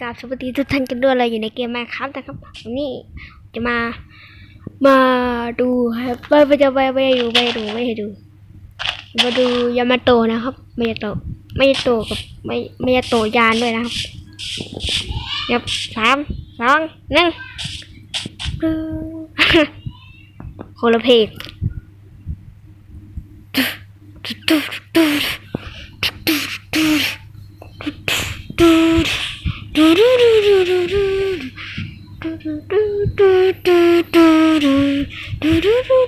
กราบสวัสดีทุกท่านกันด้วยเราอยู่ในเกมแมครับนะครับวันนี้จะมา มาดูครับไม่ไม่จะไม่ไม่ดูไม่ดูไม่ให้ดูมาดูยามาโตนะครับไม่ยาโตไม่ยาโตกับไม่ไม่ยาโตยานด้วยนะครับยับสามสองหนึ่งโคลเพลง โอ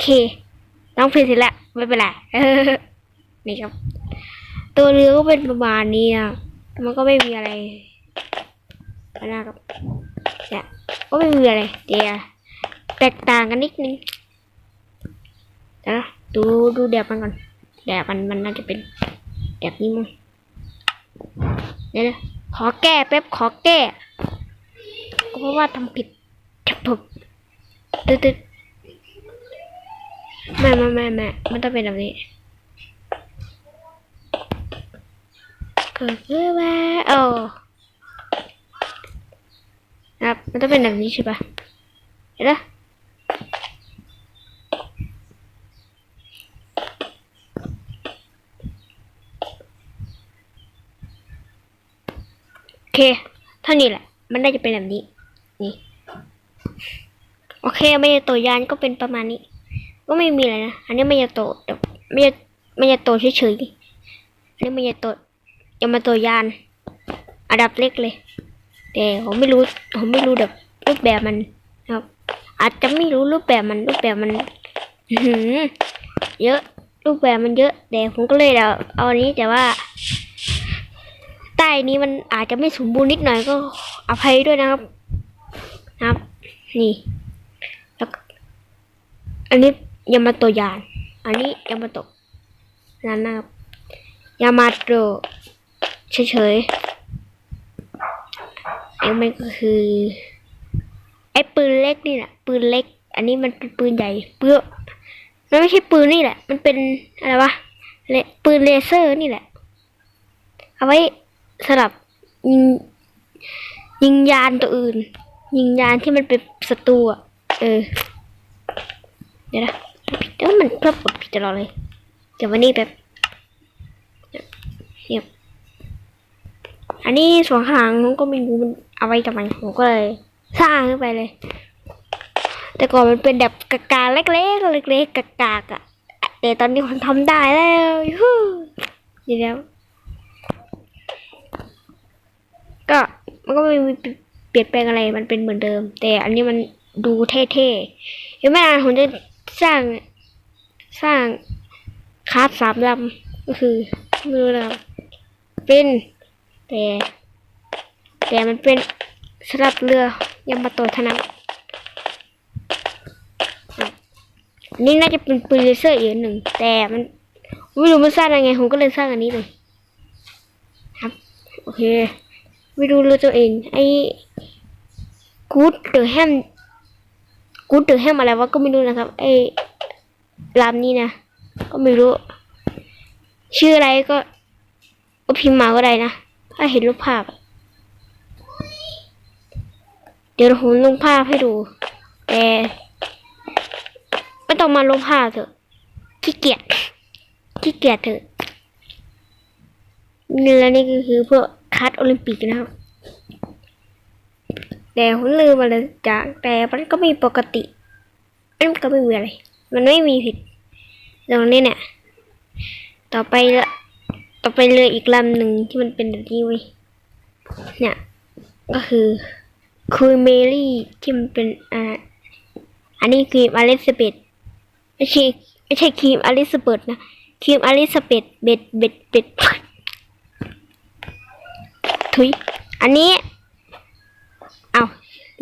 เค น้องเพลงเสร็จแล้ว ไม่เป็นไรนี่ครับ ตัวเรือก็เป็นประมาณนี้นะมันก็ไม่มีอะไรนะครับเนี่ยก็ไม่มีอะไรเดี๋ยวแตกต่างกันนิดนึงนะ ดูดูแดบมันก่อน แดบมันมันน่าจะเป็นแดบนี้มั้งเดี๋ยวนะขอแก้แป๊บขอแก้เพราะว่าทำผิดจับผมตึ๊ดตึ๊ดไม่ไม่ไม่ไม่มันต้องเป็นแบบนี้ก็คือว่าโอ้ครับมันต้องเป็นแบบนี้ใช่ปะเห็นปะโอ เคเท่านี้แหละ มันน่าจะเป็นแบบนี้ นี่ โอเคไม่ยาโตยานก็เป็นประมาณนี้ ก็ไม่มีอะไรนะ อันนี้ไม่ยาโตแต่ไม่ยาไม่ยาโตเฉยๆอันนี้ไม่ยาโตยามาโตยานอันดับเล็กเลย แต่ผมไม่รู้ ผมไม่รู้แบบรูปแบบมันนะครับ อาจจะไม่รู้รูปแบบมันรูปแบบมันเยอะรูปแบบมันเยอะแต่ผมก็เลยเอาเอาอันนี้แต่ว่า ใต้นี้มันอาจจะไม่สมบูรณ์นิดหน่อยก็อภัยด้วยนะครับนะครับ นี่แล้วอันนี้ยามาโตยาน อันนี้ยามาโตนั่นนะครับยามาโตเฉยๆไอ้มันก็คือไอ้ปืนเล็กนี่แหละปืนเล็ก อันนี้มันเป็นปืนใหญ่เปื้อมันไม่ใช่ปืนนี่แหละ มันเป็นอะไรวะเลปืนเลเซอร์นี่แหละ เอาไว้ สลับยิงยิงยานตัวอื่น ยิงยานที่มันเป็นศัตรูอะเออ เดี๋ยวนะผิดเอ้ามันเพิ่มกดผิดตลอดเลยเดี๋ยววันนี้แบบเงียบอันนี้ส่วนข้างผมก็ไม่รู้มันเอาไว้ทำไมผมก็เลยสร้างขึ้นไปเลย แต่ก่อนมันเป็นแบบกากาเล็กๆเล็กๆกากากๆอะแต่ตอนนี้ผมทำได้แล้วยูฮูดีแล้ว ก็ มันก็ไม่มีเปลี่ยนแปลงอะไรมันเป็นเหมือนเดิม แต่อันนี้มันดูเท่ๆเห็นไหมอะผมจะสร้างสร้างคราฟสามลำก็คือไม่รู้แล้วเป็นแต่ แต่มันเป็นสำหรับเรือยามาโตะเท่านั้นอันนี่น่าจะเป็นปืนเลเซอร์อีกอันหนึ่ง แต่มันไม่รู้มันสร้างยังไงผมก็เลยสร้างอันนี้เลยครับ โอเค ไม่รู้เลยตัวเอง ไอ้กูดเดอะแฮมกูดเดอะแฮมอะไรวะก็ไม่รู้นะครับ ไอ้ลำนี้นะ ก็ไม่รู้ ชื่ออะไรก็ก็พิมพ์มาก็ได้นะ ถ้าเห็นรูปภาพ เดี๋ยวผมลงภาพให้ดูแต่ไม่ต้องมาลงภาพเถอะขี้เกียจขี้เกียจเถอะนี่แล้วนี่ก็คือเพวก คัดโอลิมปิกนะครับแต่ผมลืมมาเลยจากแต่มันก็ไม่ปกติมันก็ไม่มีอะไร มันไม่มีผิดตรงนี้เนี่ยต่อไปละต่อไปเรืออีกลำหนึ่งที่มันเป็นแบบนี้เว้ยเนี่ย ก็คือคุยเมลี่ที่มันเป็นอ่าอันนี้ครีมอลิซาเบธไม่ใช่ไม่ใช่ครีมอลิซาเบธนะครีมอลิซาเบธเบ็ดเบ็ดเบ็ด ทุย อันนี้ เอา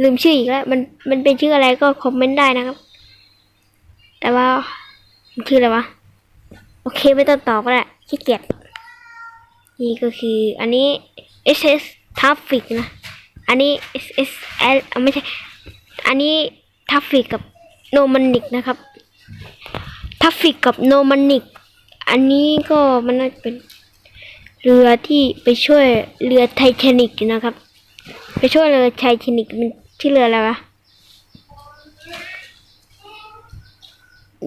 ลืมชื่ออีกแล้ว มัน มันเป็นชื่ออะไรก็คอมเมนต์ได้นะครับ แต่ว่า มันชื่ออะไรวะ โอเคไม่ต้องตอบก็ได้ขี้เกียจ นี่ก็คือ อันนี้ SS Traffic นะ อันนี้ S S L ไม่ใช่ อันนี้ทัฟฟิกกับโนมันนิกนะครับทัฟฟิกกับโนมันนิกอันนี้ก็มันน่าจะเป็น เรือที่ไปช่วยเรือไททานิกนะครับ ไปช่วยเรือไททานิกมันที่เรืออะไรวะ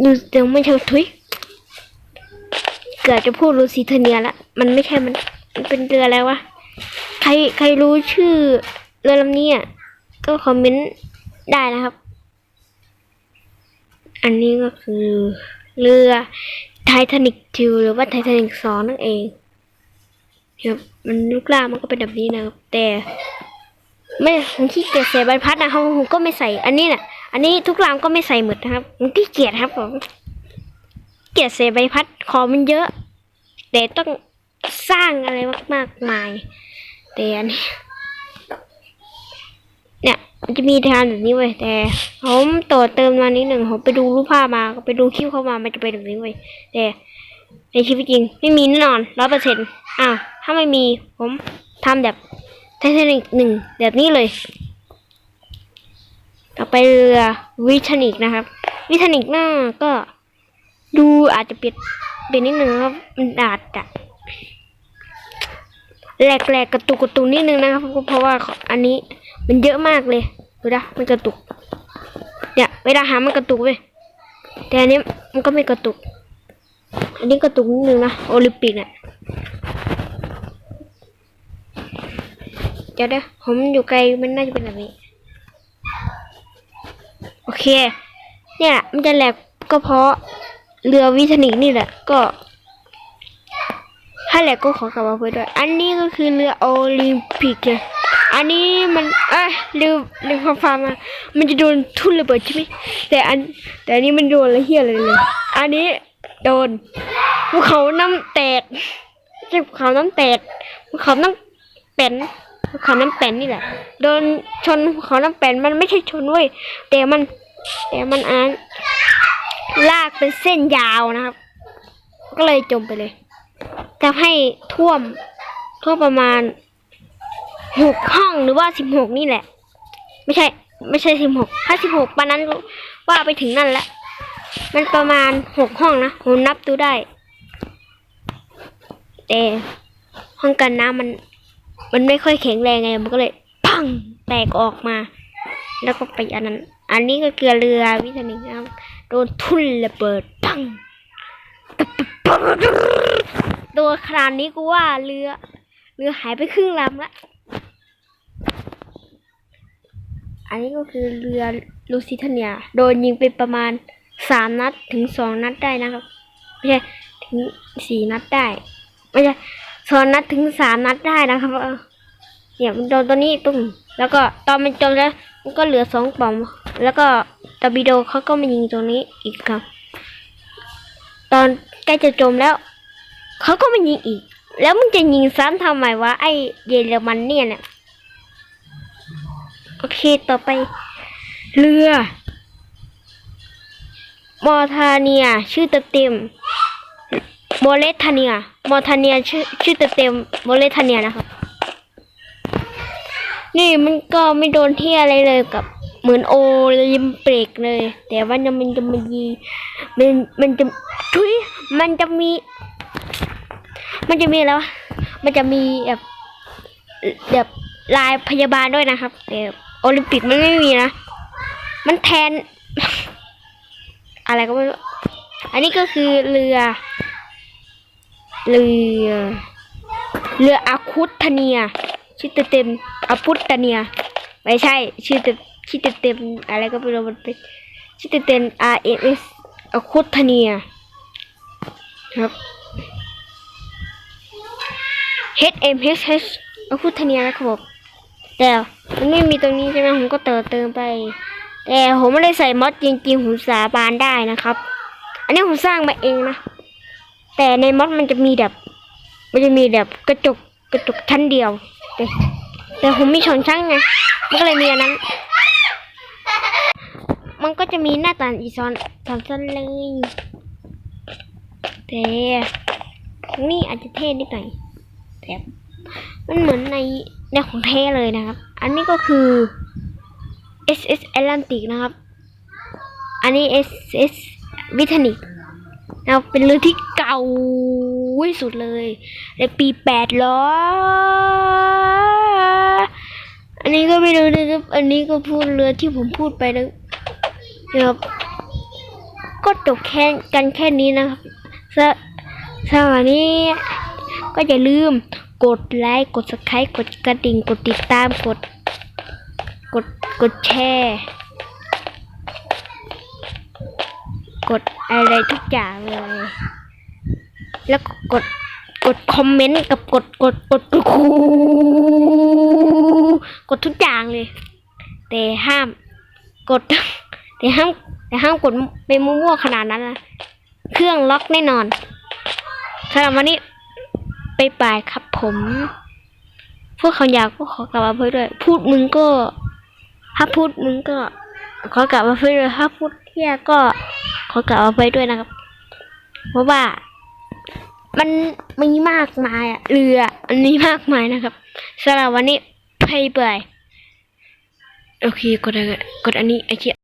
ดูเดี๋ยวไม่ใช่ทุยเกือบจะพูดรูซิเทเนียละมันไม่ใช่มันมันเป็นเรืออะไรวะใครใครรู้ชื่อเรือลำนี้อะก็คอมเมนต์ได้นะครับ อันนี้ก็คือเรือไททานิกจิวหรือว่าไททานิกสองนั่นเอง ครับมันลูกล่ามันก็เป็นแบบนี้นะครับ แต่ไม่ผมขี้เกียจใส่ใบพัดนะครับผมก็ไม่ใส่ อันนี้น่ะ อันนี้ทุกลำก็ไม่ใส่หมดนะครับผมขี้เกียจครับผมเกียจใส่ใบพัดขอมันเยอะ แต่ต้องสร้างอะไรมากมาย แต่อันนี้เนี่ยมันจะมีทางแบบนี้เว้ยแต่ผมต่อเติมมานิดหนึ่งผมไปดูรูปภาพมาก็ไปดูคลิปเข้ามามันจะเป็นแบบนี้เว้ยแต่ ในชีวิตจริง ไม่มีแน่นอนร้อยเปอร์เซ็นต์อ้าวถ้าไม่มีผมทำแบบไททานิกหนึ่งแบบนี้เลย ต่อไปเรือวิทานิกนะครับ วิทานิกหน้าก็ดูอาจจะเปลี่ยนเปลี่ยนนิดนึงครับมันอาจจะแหลกๆกระตุกกระตุกนิดนึงนะครับ เพราะว่าอันนี้มันเยอะมากเลยดูนะมันกระตุกเนี่ยเวลาหามันกระตุกเว้ยแต่อันนี้มันก็ไม่กระตุก อันนี้กระตุกนิดนึงนะโอลิมปิกเนี่ยเดี๋ยวเดี๋ยวผมอยู่ไกลมันน่าจะเป็นแบบนี้ โอเค เนี่ย มันจะแหลกก็เพราะเรือวิทนิกนี่แหละ ก็ถ้าแหลกก็ขอกลับมาเพื่อด้วย อันนี้ก็คือเรือโอลิมปิกเลยอันนี้มันเอ้ยเรือเรือความฟามา มันจะโดนทุ่นระเบิดใช่ไหมแต่อันแต่อันนี้มันโดนอะไรเฮียอะไรเลย อันนี้ โดนภูเขาน้ำแตกใช่ภูเขาน้ำแตกภูเขาน้ำเป็นภูเขาน้ำเป็นนี่แหละโดนชนภูเขาน้ำเป็นมันไม่ใช่ชนเว้ยแต่มัน แต่มันอันลากเป็นเส้นยาวนะครับ ก็เลยจมไปเลยทำให้ท่วมท่วมประมาณหกห้องหรือว่าสิบหกนี่แหละ ไม่ใช่ ไม่ใช่สิบหกถ้าสิบหกปานนั้นว่าไปถึงนั่นแล้ว มันประมาณหกห้องนะผมนับดูได้ แต่ห้องกันน้ำมัน มันไม่ค่อยแข็งแรงไงมันก็เลยปังแตกออกมา แล้วก็ไปอันนั้น อันนี้ก็เกลือเรือวิตามินครับโดนทุ่นระเบิดปังตัวขนาดนี้กูว่าเรือเรือหายไปครึ่งลำละอันนี้ก็คือเรือลูซิเทเนีย โดนยิงไปประมาณ สามนัดถึงสองนัดได้นะครับไม่ใช่ถึงสี่นัดได้ไม่ใช่สองนัดถึงสามนัดได้นะครับเนี่ยมันโดนตัวนี้ตุ้มแล้วก็ตอนมันจมแล้ว มันก็เหลือสองปองแล้วก็ตบิโดเขาก็มายิงตรงนี้อีกครับ ตอนใกล้จะจมแล้วเขาก็มายิงอีก แล้วมึงจะยิงซ้ำทำไมวะไอเยอรมันเนี่ยเนี่ยโอเคต่อไป เรือ มอทาเนีย ชื่อเต็มโมเลทาเนียมอทาเนียชื่อชื่อเต็มโมเลทาเนียนะครับ นี่มันก็ไม่โดนที่อะไรเลยกับเหมือนโอลิมปิกเลย แต่ว่ามันมันจะมีมันมันจะทุยมันจะมี มันจะมีแล้วมันจะมีแบบแบบลายพยาบาลด้วยนะครับแต่โอลิมปิกมันไม่มีนะ มันแทน อะไรก็ไม่รู้ อันนี้ก็คือเรือ เรือ เรืออาคุตเนีย ชื่อเต็มอาพุตเนีย ไม่ใช่ ชื่อเต็มชื่อเต็มอะไรก็ไม่รู้มันเป็นชื่อเต็ม R S S อาคุตเนียครับ H M H H อาคุตเนียนะครับผมแต่มันไม่มีตรงนี้ใช่ไหมผมก็เติมเติมไป แต่ผมไม่ได้ใส่มอดจริงๆผมสาบานได้นะครับ อันนี้ผมสร้างมาเองนะ แต่ในมอดมันจะมีแบบมันจะมีแบบกระจกกระจกชั้นเดียว แต่แต่ผมมีชนชั้นไงมันก็เลยมีอันนั้น มันก็จะมีหน้าต่างอีซอนสามชั้นเลยแต่นี่อาจจะเท่นิดหน่อยแต่มันเหมือนในในของแท้เลยนะครับ อันนี้ก็คือ SS Atlantic นะครับ อันนี้ SS v i t a n i c นะครับเป็นเรือที่เก่าที่สุดเลยในปีแปดร้ออันนี้ก็ไม่รู้นะครับ อันนี้ก็พูดเรือที่ผมพูดไปนะครับ ก็จบแค่กันแค่นี้นะครับสสำหรับวันนี้ก็อย่าลืมกดไลค์ กด subscribe กดกระดิ่ง กดติดตาม กด กดแชร์ กดอะไรทุกอย่างเลย แล้วก็กดกดคอมเมนต์กับกดกดกดกดคูกดทุกอย่างเลย แต่ห้าม กด แต่ห้าม แต่ห้ามกดไปมั่วๆขนาดนั้นนะเครื่องล็อกแน่นอนสำหรับวันนี้ไปไปครับผม พวกเขาอยากพวก็ขอกลับมาเพื่อด้วย พูดมึงก็ ถ้าพูดมึงก็ ขอกลับมาไปด้วยถ้าพูดเที่ยก็ ขอกลับมาไปด้วยนะครับ เพราะว่า มันมีมากมายอะเรืออันนี้มากมายนะครับสำหรับวันนี้ไปเบื่อโอเคกดกดอันนี้ไอ้เชี่ย